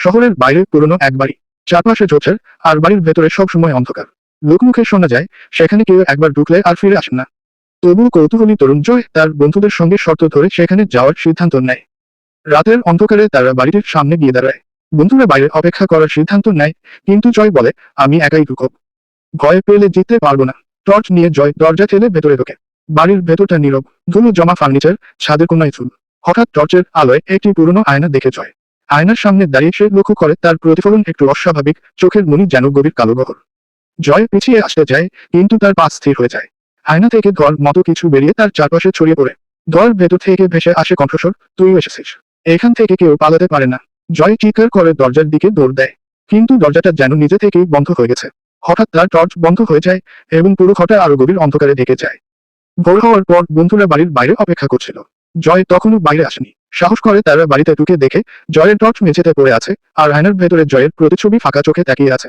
শহরের বাইরে পুরনো এক বাড়ি, চারপাশে ঝোপঝাড়, আর বাড়ির ভেতরে সবসময় অন্ধকার। লোকমুখে শোনা যায়, সেখানে কেউ একবার ঢুকলে আর ফিরে আসেন না। তবু কৌতূহলী তরুণ জয় তার বন্ধুদের সঙ্গে শর্ত ধরে সেখানে যাওয়ার সিদ্ধান্ত নেয়। রাতের অন্ধকারে তারা বাড়িটির সামনে গিয়ে দাঁড়ায়। বন্ধুরা বাইরে অপেক্ষা করার সিদ্ধান্ত নেয়, কিন্তু জয় বলে, আমি একাই ঢুকব। ভয় পেলে জিততে পারব না। টর্চ নিয়ে জয় দরজা ঠেলে ভেতরে ঢোকে। বাড়ির ভেতরটা নীরব, ধুলো জমা ফার্নিচার, ছাদের কোনায় চুল হঠাৎ টর্চের আলোয় একটি পুরনো আয়না দেখে জয়। আয়নার সামনে দাঁড়িয়ে সে লক্ষ্য করে তার প্রতিফলন একটু অস্বাভাবিক, চোখের মনি যেন গভীর কালো গহর জয় পিছিয়ে আসতে যায়, কিন্তু তার পা স্থির হয়ে যায়। আয়না থেকে ধর মতো কিছু বেরিয়ে তার চারপাশে ছড়িয়ে পড়ে। ধর ভেতর থেকে ভেসে আসে কণ্ঠস্বর তুই এসেছিস। এখান থেকে কেউ পালাতে পারে না। জয় চিৎকার করে দরজার দিকে দৌড় দেয়। কিন্তু দরজাটা যেন নিজে থেকেই বন্ধ হয়ে গেছে। হঠাৎ তার টর্চ বন্ধ হয়ে যায় এবং পুরো ঘরটা আরও গভীর অন্ধকারে ঢেকে যায়। ভোর হওয়ার পর বন্ধুরা বাড়ির বাইরে অপেক্ষা করছিল। জয় তখনও বাইরে আসেনি। সাহস করে তারা বাড়িতে ঢুকে দেখে জয়ের টর্চ মেঝেতে পড়ে আছে, আর আয়নার ভেতরে জয়ের প্রতিচ্ছবি ফাঁকা চোখে তাকিয়ে আছে।